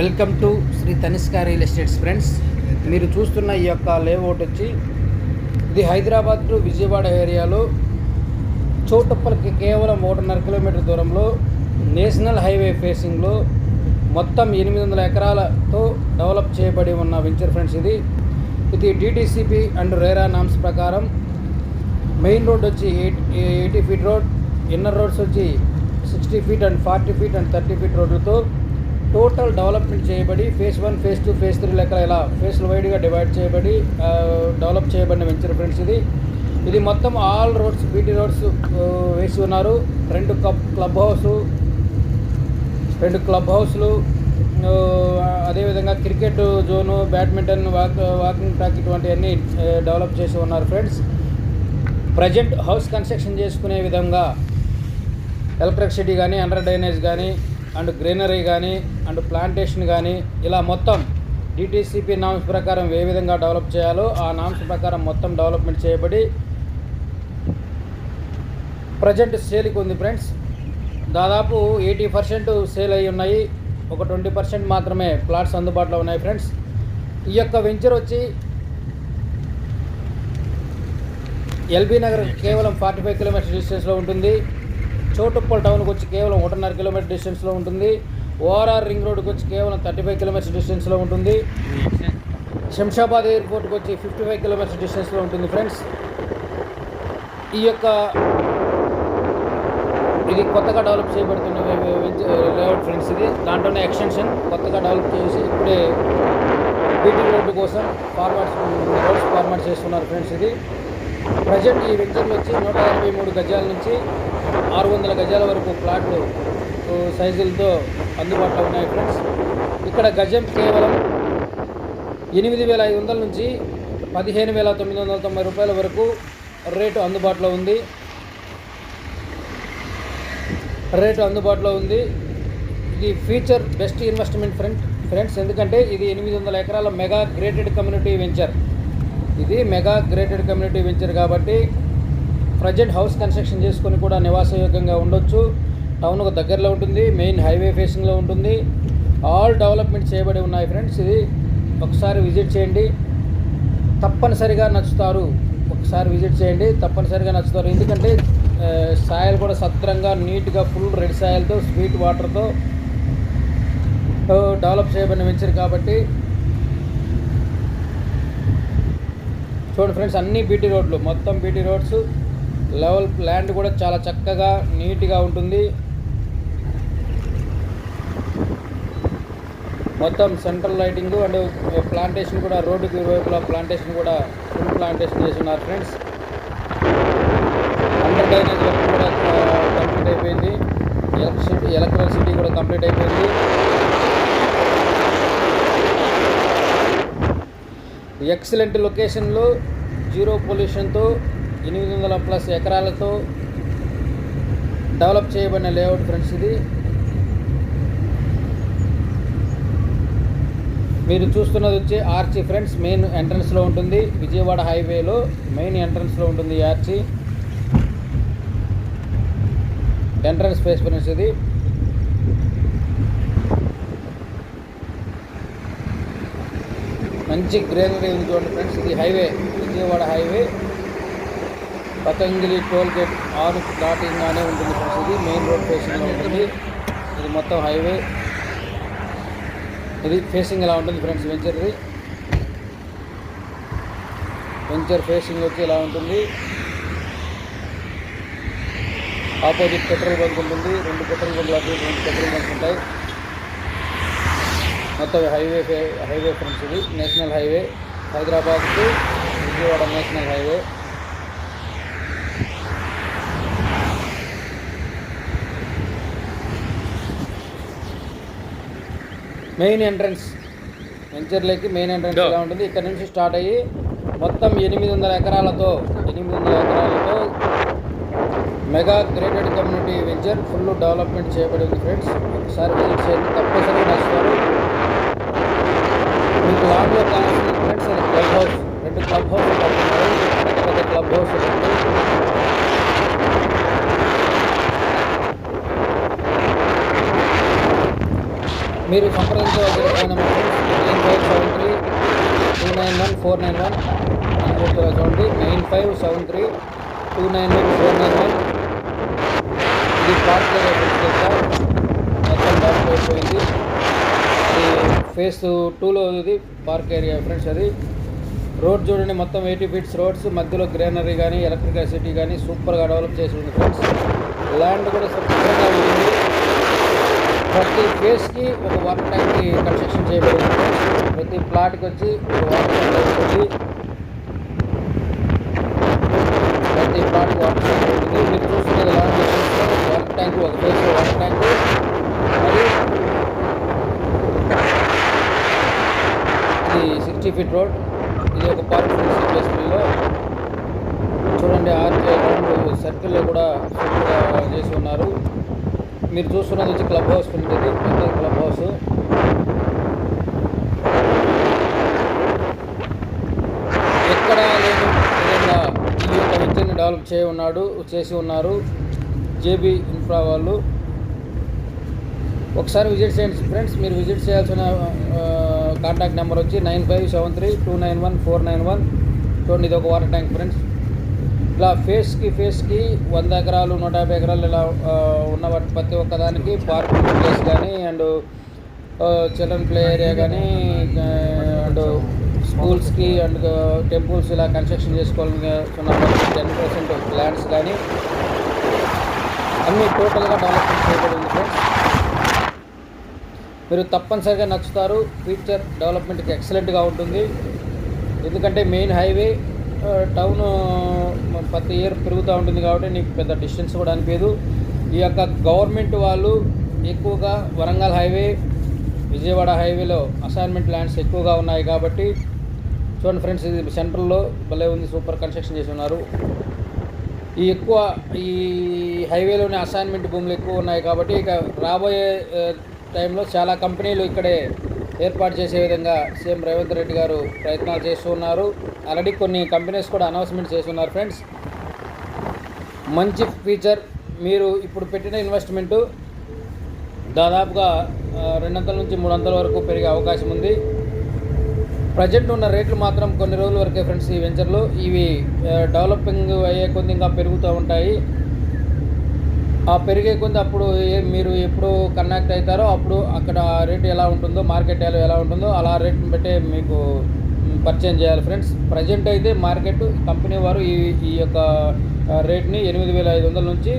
Welcome to Shri Tanishka real estates friends. మీరు చూస్తున్న ఈ యొక్క లేఅవుట్ వచ్చి ఇది హైదరాబాద్ టు విజయవాడ ఏరియాలో చోటుప్పలకి కేవలం ఒకటిన్నర కిలోమీటర్ దూరంలో నేషనల్ హైవే ఫేసింగ్లో మొత్తం ఎనిమిది వందల ఎకరాలతో డెవలప్ చేయబడి ఉన్న వెంచర్ ఫ్రెండ్స్ ఇది. ఇది డిటీసీపీ అండ్ రేరా నామ్స్ ప్రకారం మెయిన్ రోడ్ వచ్చి eight eighty feet road inner roads వచ్చి sixty feet and forty feet and thirty feet రోడ్లతో total development చేయబడి phase one phase two phase three లెక్క ఇలా ఫేస్లు వైడ్గా డివైడ్ చేయబడి డెవలప్ చేయబడిన వెంచర్ ఫ్రెండ్స్ ఇది. ఇది మొత్తం ఆల్ రోడ్స్ బీటీ రోడ్స్ వేసి ఉన్నారు. రెండు కప్ క్లబ్ హౌస్ రెండు క్లబ్ హౌస్లు అదేవిధంగా cricket zone badminton walk walking track ఇటువంటివన్నీ డెవలప్ చేసి ఉన్నారు ఫ్రెండ్స్. ప్రజెంట్ హౌస్ కన్స్ట్రక్షన్ చేసుకునే విధంగా ఎలక్ట్రిసిటీ కానీ అండర్ డ్రైనేజ్ కానీ అండ్ గ్రీనరీ కానీ అండ్ ప్లాంటేషన్ కానీ ఇలా మొత్తం డిటీసీపీ నామ్స్ ప్రకారం ఏ విధంగా డెవలప్ చేయాలో ఆ నామ్స్ ప్రకారం మొత్తం డెవలప్మెంట్ చేయబడి ప్రజెంట్ సేల్కి ఉంది ఫ్రెండ్స్. దాదాపు ఎయిటీ పర్సెంట్ సేల్ అయి ఉన్నాయి. ఒక ట్వంటీ పర్సెంట్ మాత్రమే ప్లాట్స్ అందుబాటులో ఉన్నాయి ఫ్రెండ్స్. ఈ యొక్క వెంచర్ వచ్చి ఎల్బీ నగర్ కేవలం ఫార్టీ ఫైవ్ కిలోమీటర్స్ డిస్టెన్స్లో ఉంటుంది. చోటుప్పల్ టౌన్కి వచ్చి కేవలం ఒకటిన్నర కిలోమీటర్ డిస్టెన్స్లో ఉంటుంది. ఓఆర్ఆర్ రింగ్ రోడ్కి వచ్చి కేవలం థర్టీ ఫైవ్ కిలోమీటర్స్ డిస్టెన్స్లో ఉంటుంది. శంషాబాద్ ఎయిర్పోర్ట్కి వచ్చి ఫిఫ్టీ ఫైవ్ కిలోమీటర్స్ డిస్టెన్స్లో ఉంటుంది ఫ్రెండ్స్. ఈ యొక్క ఇది కొత్తగా డెవలప్ చేయబడుతున్న లేఅవుట్ ఫ్రెండ్స్ ఇది. దాంట్లోనే ఎక్స్టెన్షన్ కొత్తగా డెవలప్ చేసి ఇప్పుడే బీటీ రోడ్డు కోసం ఫార్మాట్స్ రోడ్స్ ఫార్మాట్ చేస్తున్నారు ఫ్రెండ్స్ ఇది. ప్రజెంట్ ఈ వెంచర్లు వచ్చి నూట యాభై మూడు గజాల నుంచి ఆరు వందల గజాల వరకు ప్లాట్లు సైజులతో అందుబాటులో ఉన్నాయి ఫ్రెండ్స్. ఇక్కడ గజం కేవలం ఎనిమిది వేల ఐదు వందల నుంచి పదిహేను వేల తొమ్మిది వందల తొంభై రూపాయల వరకు రేటు అందుబాటులో ఉంది. రేటు అందుబాటులో ఉంది. ఇది future best investment friend friends. ఎందుకంటే ఇది ఎనిమిది వందల ఎకరాల మెగా గ్రేటెడ్ కమ్యూనిటీ వెంచర్. ఇది మెగా గ్రేటెడ్ కమ్యూనిటీ వెంచర్ కాబట్టి ప్రజెంట్ హౌస్ కన్స్ట్రక్షన్ చేసుకొని కూడా నివాసయోగ్యంగా ఉండొచ్చు. టౌన్కు దగ్గరలో ఉంటుంది మెయిన్ హైవే ఫేసింగ్లో ఉంటుంది. ఆల్ డెవలప్మెంట్ చేయబడి ఉన్నాయి ఫ్రెండ్స్ ఇది ఒకసారి విజిట్ చేయండి. తప్పనిసరిగా నచ్చుతారు ఒకసారి విజిట్ చేయండి తప్పనిసరిగా నచ్చుతారు. ఎందుకంటే సాయలు కూడా సత్రంగా నీట్గా ఫుల్ రెడ్ సాయల్తో స్వీట్ వాటర్తో డెవలప్ చేయబడిన వెంచర్ కాబట్టి. చూడండి ఫ్రెండ్స్ అన్ని బీటీ రోడ్లు మొత్తం బీటీ రోడ్స్. లెవెల్ ల్యాండ్ కూడా చాలా చక్కగా నీట్గా ఉంటుంది. మొత్తం సెంట్రల్ లైటింగ్ అండ్ ప్లాంటేషన్ కూడా రోడ్డుకి ఇరువైపులా ప్లాంటేషన్ కూడా ఫుల్ ప్లాంటేషన్ చేస్తున్నారు ఫ్రెండ్స్. అండర్ డ్రైనేజ్ వర్క్ కూడా కంప్లీట్ అయిపోయింది. ఎలక్ట్రిసిటీ ఎలక్ట్రిసిటీ కూడా కంప్లీట్ అయిపోయింది. ఎక్సలెంట్ లొకేషన్లో జీరో పొల్యూషన్తో ఎనిమిది వందల ప్లస్ ఎకరాలతో డెవలప్ చేయబడిన లేఅవుట్ ఫ్రెండ్స్ ఇది. మీరు చూస్తున్నది వచ్చి ఆర్చి ఫ్రెండ్స్ మెయిన్ ఎంట్రన్స్లో ఉంటుంది. విజయవాడ హైవేలో మెయిన్ ఎంట్రన్స్లో ఉంటుంది ఈ ఆర్చి. ఎంట్రన్స్ స్పేస్ ఫ్రెండ్స్ ఇది. మంచి గ్రీనరీ ఉంది చూడండి ఫ్రెండ్స్ ఇది హైవే విజయవాడ హైవే. పతంగిలి టోల్ గేట్ ఆరు దాటింగానే ఉంటుంది ఫ్రెండ్స్ ఇది. మెయిన్ రోడ్ ఫేసింగ్లో ఉంటుంది. ఇది మొత్తం హైవే. ఇది ఫేసింగ్ ఎలా ఉంటుంది ఫ్రెండ్స్ వెంచర్ది వెంచర్ ఫేసింగ్ వచ్చి ఇలా ఉంటుంది? ఆపోజిట్ పెట్రోల్ బంక్ ఉంటుంది. రెండు పెట్రోల్ బంక్లు అటు రెండు పెట్రోల్ బంక్స్ ఉంటాయి. మొత్తం హైవే హైవే ఫ్రెండ్స్ ఇది. National highway. Hyderabad to Vijayawada national highway. Main entrance. వెంచర్లోకి main entrance ఎలా ఉంటుంది? ఇక్కడ నుంచి స్టార్ట్ అయ్యి మొత్తం ఎనిమిది వందల ఎకరాలతో ఎనిమిది వందల ఎకరాలతో mega gated community venture full development చేయబడి ఉంది ఫ్రెండ్స్. ఒకసారి విజిట్ చేయండి. తప్పనిసరిగా నచ్చుతారు. మీకు లాంగ్లో కావాల్సిన ఫ్రెండ్స్ అది క్లబ్ హౌస్. రెండు క్లబ్ హౌస్ పెద్ద క్లబ్ హౌస్ మీరు సంప్రదించవలసిన nine five seven three two nine one four nine one. చూడండి. Nine five seven three two nine one four nine one. ఇది పార్క్ మొత్తం పార్క్ అయిపోయింది. అది ఫేస్ టూలో ఇది పార్క్ ఏరియా ఫ్రెండ్స్ అది. రోడ్ చూడండి మొత్తం ఎయిటీ ఫీట్స్ రోడ్స్. మధ్యలో గ్రీనరీ కానీ ఎలక్ట్రికల్ సిటీ కానీ సూపర్గా డెవలప్ చేసి ఉంది ఫ్రెండ్స్. ల్యాండ్ కూడా సూపర్గా ఉంది. ప్రతి ఫేస్కి ఒక వన్ టైంకి కన్స్ట్రక్షన్ చేయబడింది. ప్రతి ప్లాట్కి వచ్చి ఒక వాటర్ ట్యాంక్ ఉంటుంది ప్రతి ప్లాట్ వాటర్ ట్యాంక్ ఉంటుంది మీరు చూస్తున్నది లాంగ్ డిస్టెన్స్లో వాటర్ ట్యాంక్ ఒక ఫేస్ వన్ ట్యాంక్ మరియు ఇది సిక్స్టీ ఫీట్ రోడ్. ఇది ఒక పార్క్ సిపిఎస్పీలో చూడండి ఆర్కే రౌండ్ సర్కిల్లో కూడా చేసి ఉన్నారు. మీరు చూస్తున్నది వచ్చి క్లబ్ హౌస్ ఉంది క్లబ్ హౌస్. ఎక్కడ లేదు. విధంగా ఈ యొక్క డెవలప్ చేయ ఉన్నాడు చేసి ఉన్నారు. జేబీ ఇన్ఫ్రా వాళ్ళు. ఒకసారి విజిట్ చేయండి ఫ్రెండ్స్. మీరు విజిట్ చేయాల్సిన కాంటాక్ట్ నెంబర్ వచ్చి nine five seven three two nine one four nine one. చూడండి ఇది ఒక వాటర్ ట్యాంక్ ఫ్రెండ్స్. ఇలా ఫేస్కి ఫేస్కి వంద ఎకరాలు నూట యాభై ఎకరాలు ఇలా ఉన్న వాటి ప్రతి ఒక్కదానికి పార్కింగ్ ప్లేస్ కానీ అండ్ చిల్డ్రన్ ప్లే ఏరియా కానీ అండ్ స్కూల్స్కి అండ్ టెంపుల్స్ ఇలా కన్స్ట్రక్షన్ చేసుకోవాలని టెన్ పర్సెంట్ ల్యాండ్స్ కానీ అన్నీ టోటల్గా డెవలప్మెంట్ చేయబడింది ఫ్రెండ్స్. మీరు తప్పనిసరిగా నచ్చుతారు. ఫ్యూచర్ డెవలప్మెంట్కి ఎక్సలెంట్గా ఉంటుంది. ఎందుకంటే మెయిన్ హైవే టౌన్ ప్రతి ఇయర్ పెరుగుతూ ఉంటుంది కాబట్టి నీకు పెద్ద డిస్టెన్స్ కూడా అనిపించదు. ఈ యొక్క గవర్నమెంట్ వాళ్ళు ఎక్కువగా వరంగల్ హైవే విజయవాడ హైవేలో అసైన్మెంట్ ల్యాండ్స్ ఎక్కువగా ఉన్నాయి కాబట్టి చూడండి ఫ్రెండ్స్ ఇది సెంట్రల్లో భలే ఉంది సూపర్ కన్స్ట్రక్షన్ చేసి ఉన్నారు. ఈ ఎక్కువ ఈ హైవేలోని అసైన్మెంట్ భూములు ఎక్కువ ఉన్నాయి కాబట్టి ఇక రాబోయే టైంలో చాలా కంపెనీలు ఇక్కడే ఏర్పాటు చేసే విధంగా సీఎం రేవంత్ రెడ్డి గారు ప్రయత్నాలు చేస్తూ ఉన్నారు. ఆల్రెడీ కొన్ని కంపెనీస్ కూడా అనౌన్స్మెంట్ చేస్తున్నారు ఫ్రెండ్స్ మంచి ఫీచర్ మీరు ఇప్పుడు పెట్టిన ఇన్వెస్ట్మెంటు దాదాపుగా రెండు వందల నుంచి మూడు వందల వరకు పెరిగే అవకాశం ఉంది. ప్రజెంట్ ఉన్న రేట్లు మాత్రం కొన్ని రోజుల వరకే ఫ్రెండ్స్ ఈ వెంచర్లు ఇవి డెవలపింగ్ అయ్యే కొద్ది ఇంకా పెరుగుతూ ఉంటాయి. పెరిగే కొద్ది అప్పుడు ఏ- మీరు ఎప్పుడు కనెక్ట్ అవుతారో అప్పుడు అక్కడ రేట్ ఎలా ఉంటుందో మార్కెట్ వాల్యూ ఎలా ఉంటుందో అలా రేట్ని బట్టే మీకు పర్చేజ్ చేయాలి ఫ్రెండ్స్ ప్రజెంట్ అయితే మార్కెట్ కంపెనీ వారు ఈ ఈ యొక్క రేట్ని ఎనిమిది వేల ఐదు వందల నుంచి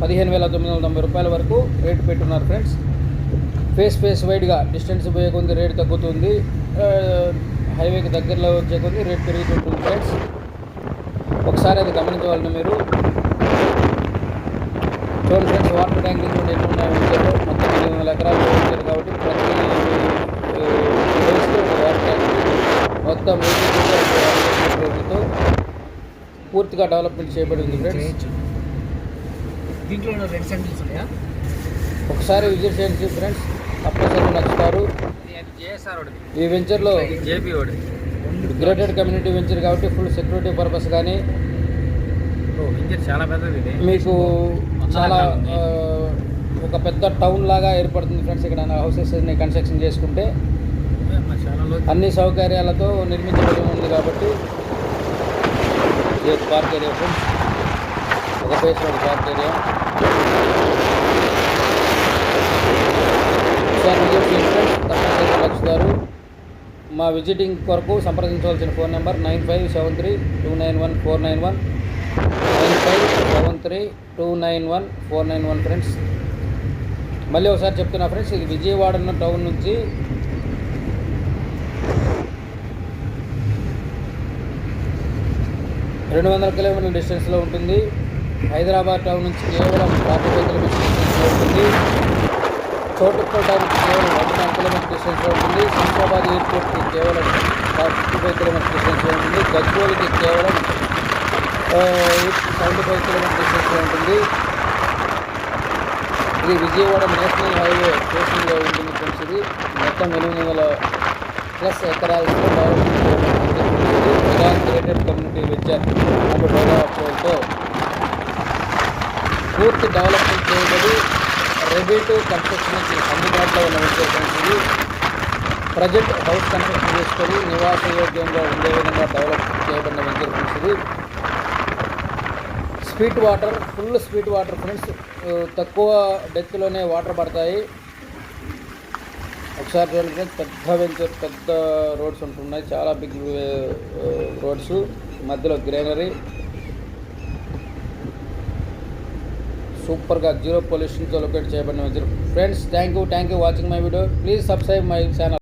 పదిహేను వేల తొమ్మిది వందల తొంభై రూపాయల వరకు రేట్ పెట్టున్నారు ఫ్రెండ్స్ ఫేస్ ఫేస్ వైడ్గా డిస్టెన్స్ పోయే కొద్ది రేట్ తగ్గుతుంది. హైవేకి దగ్గరలో వచ్చే కొద్ది రేట్ పెరుగుతుంటుంది ఫ్రెండ్స్ ఒకసారి అది గమనించవాలని మీరు. చూడండి ఫ్రెండ్స్ వాటర్ ట్యాంక్ చూడండి ఎన్ని ఉన్నాయి వచ్చారు మొత్తం ఎనిమిది వందల ఎకరాలు వచ్చారు కాబట్టి ప్రతి ఒక వాటర్ ట్యాంక్ మొత్తం రోడ్లతో పూర్తిగా డెవలప్మెంట్ చేయబడింది ఫ్రెండ్స్. దీంట్లో రెడ్ ఉన్నాయా? ఒకసారి విజిట్ చేయండి ఫ్రెండ్స్. తప్పనిసరిగా నచ్చుతారు. ఈ వెంచర్లో గ్రేటెడ్ కమ్యూనిటీ వెంచర్ కాబట్టి ఫుల్ సెక్యూరిటీ పర్పస్ కానీ చాలా పెద్దది మీకు చాలా ఒక పెద్ద టౌన్ లాగా ఏర్పడుతుంది ఫ్రెండ్స్ ఇక్కడ హౌసెస్ కన్స్ట్రక్షన్ చేసుకుంటే. అన్ని సౌకర్యాలతో నిర్మించబడి ఉంది కాబట్టి. Park area friends. ఒక ఫేస్ ఒక పార్క్ ఏరియా మా విజిటింగ్ కొరకు సంప్రదించవలసిన phone number nine five seven three two nine one four nine one. Three two nine one four nine one friends. మళ్ళీ ఒకసారి చెప్తున్నా ఫ్రెండ్స్ ఇది విజయవాడ టౌన్ నుంచి రెండు వందల కిలోమీటర్ల డిస్టెన్స్లో ఉంటుంది. హైదరాబాద్ టౌన్ నుంచి కేవలం యాభై ఫైవ్ డిస్టెన్స్లో ఉంటుంది. చోటుప్పల్ టౌన్ కేవలం వన్ నైన్ కిలోమీటర్ డిస్టెన్స్లో ఉంటుంది. శంషాబాద్ ఎయిర్పోర్ట్కి కేవలం ఫిఫ్టీ ఫైవ్ కిలోమీటర్ డిస్టెన్స్లో ఉంటుంది. గజ్వేల్కి కేవలం సెవెంటీ ఫైవ్ కిలోమీటర్ డిస్టెన్స్లో ఉంటుంది. ఇది విజయవాడ నేషనల్ హైవే స్టేషన్లో ఉంటుంది ఫ్రెండ్స్ ఇది. మొత్తం ఎనిమిది వందల plus ఎకరాలతో development created community venture and డెవలప్మెంట్తో పూర్తి డెవలప్మెంట్ చేయబడి రెడీ టు కన్స్ట్రక్షన్ అందుబాటులో ఉన్న వెంచర్ ఫ్రెండ్స్ ఇది. ప్రజెంట్ హౌస్ కన్స్ట్రక్షన్ చేసుకొని నివాస యోగ్యంగా ఉండే విధంగా డెవలప్ చేయబడిన వెంచర్ ఫ్రెండ్స్ ఇది. Sweet water full sweet water friends. తక్కువ డెత్లోనే వాటర్ పడతాయి. ఒకసారి చూడండి పెద్ద వెంచర్ పెద్ద రోడ్స్ ఉంటున్నాయి. చాలా బిగ్ రోడ్స్. మధ్యలో గ్రీనరీ. సూపర్గా జీరో పొల్యూషన్తో లొకేట్ చేయబడిన venture. Friends thank you thank you watching my video. Please subscribe my channel.